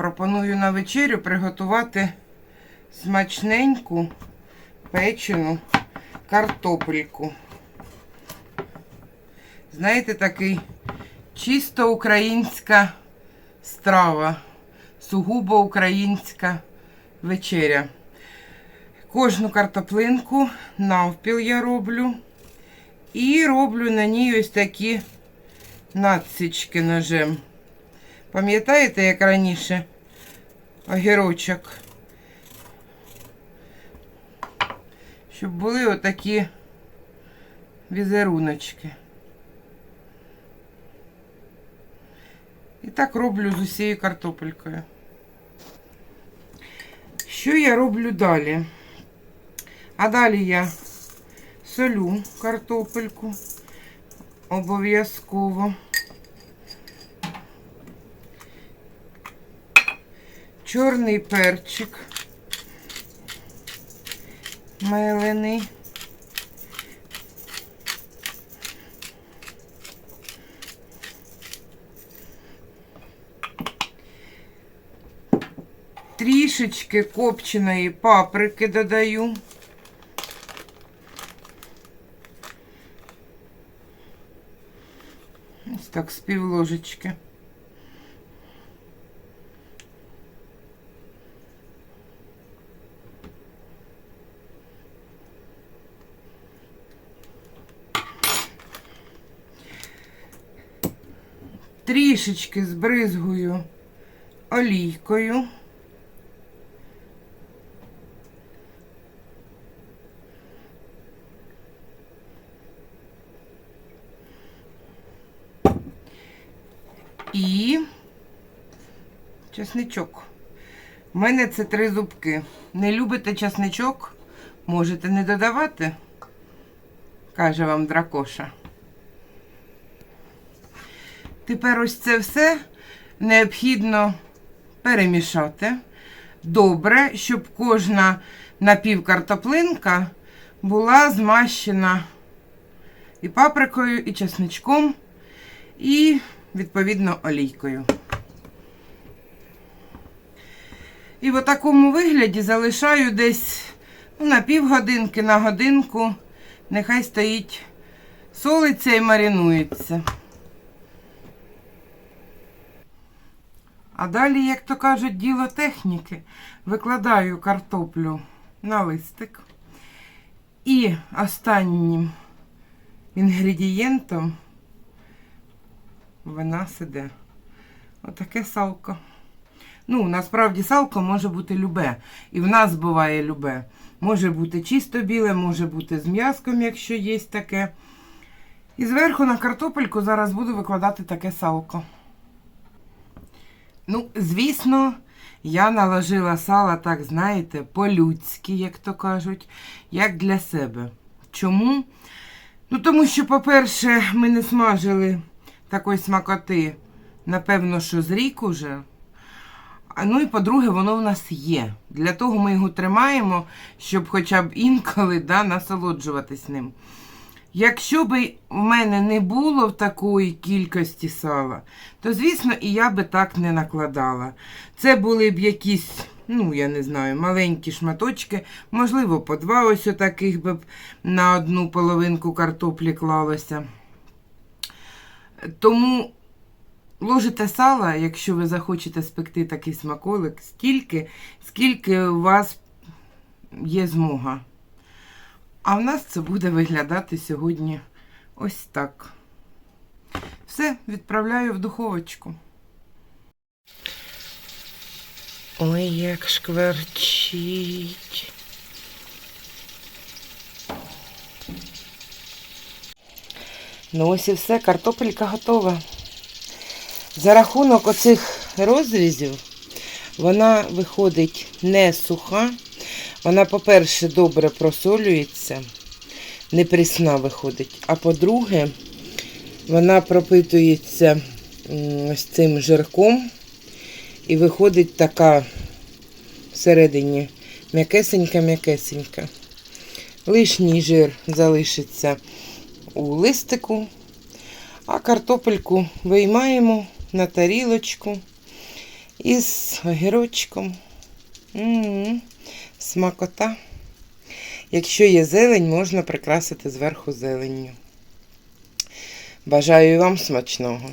Пропоную на вечерю приготувати смачненьку печену картопельку. Знаєте, такий чисто українська страва, сугубо українська вечеря. Кожну картоплинку навпіл я роблю. І роблю на ній ось такі надсічки ножем. Пам'ятаєте, як раніше огірочок? Щоб були отакі візеруночки. І так роблю з усією картопелькою. Що я роблю далі? А далі я солю картопельку обов'язково. Чорний перчик мелений. Трішечки копченої паприки додаю. Ось так, з пів ложечки. Трішечки збризгую олійкою. І чесничок. У мене це три зубки. Не любите чесничок? Можете не додавати, каже вам дракоша. Тепер ось це все необхідно перемішати добре, щоб кожна напівкартоплинка була змащена і паприкою, і чесничком, і відповідно олійкою. І в такому вигляді залишаю десь ну, на півгодинки, на годинку. Нехай стоїть, солиться і маринується. А далі, як то кажуть, діло техніки. Викладаю картоплю на листик. І останнім інгредієнтом в нас іде отаке салко. Ну, насправді салко може бути любе. І в нас буває любе. Може бути чисто біле, може бути з м'язком, якщо є таке. І зверху на картопельку зараз буду викладати таке салко. Ну, звісно, я наложила сало, так, знаєте, по-людськи, як то кажуть, як для себе. Чому? Ну, тому що, по-перше, ми не смажили такої смакоти, напевно, що з рік уже. Ну і по-друге, воно в нас є. Для того ми його тримаємо, щоб хоча б інколи да, насолоджуватись ним. Якщо б в мене не було в такої кількості сала, то, звісно, і я би так не накладала. Це були б якісь, ну, я не знаю, маленькі шматочки, можливо, по два ось таких би на одну половинку картоплі клалося. Тому ложите сала, якщо ви захочете спекти такий смаколик, стільки, скільки у вас є змога. А в нас це буде виглядати сьогодні ось так. Все, відправляю в духовочку. Ой, як шкварчить. Ну ось і все, картопелька готова. За рахунок оцих розрізів вона виходить не суха. Вона, по-перше, добре просолюється, не прісна виходить. А по-друге, вона пропитується ось цим жирком і виходить така всередині м'якесенька-м'якесенька. Лишній жир залишиться у листику, а картопельку виймаємо на тарілочку із огірочком. Смакота. Якщо є зелень, можна прикрасити зверху зеленню. Бажаю вам смачного.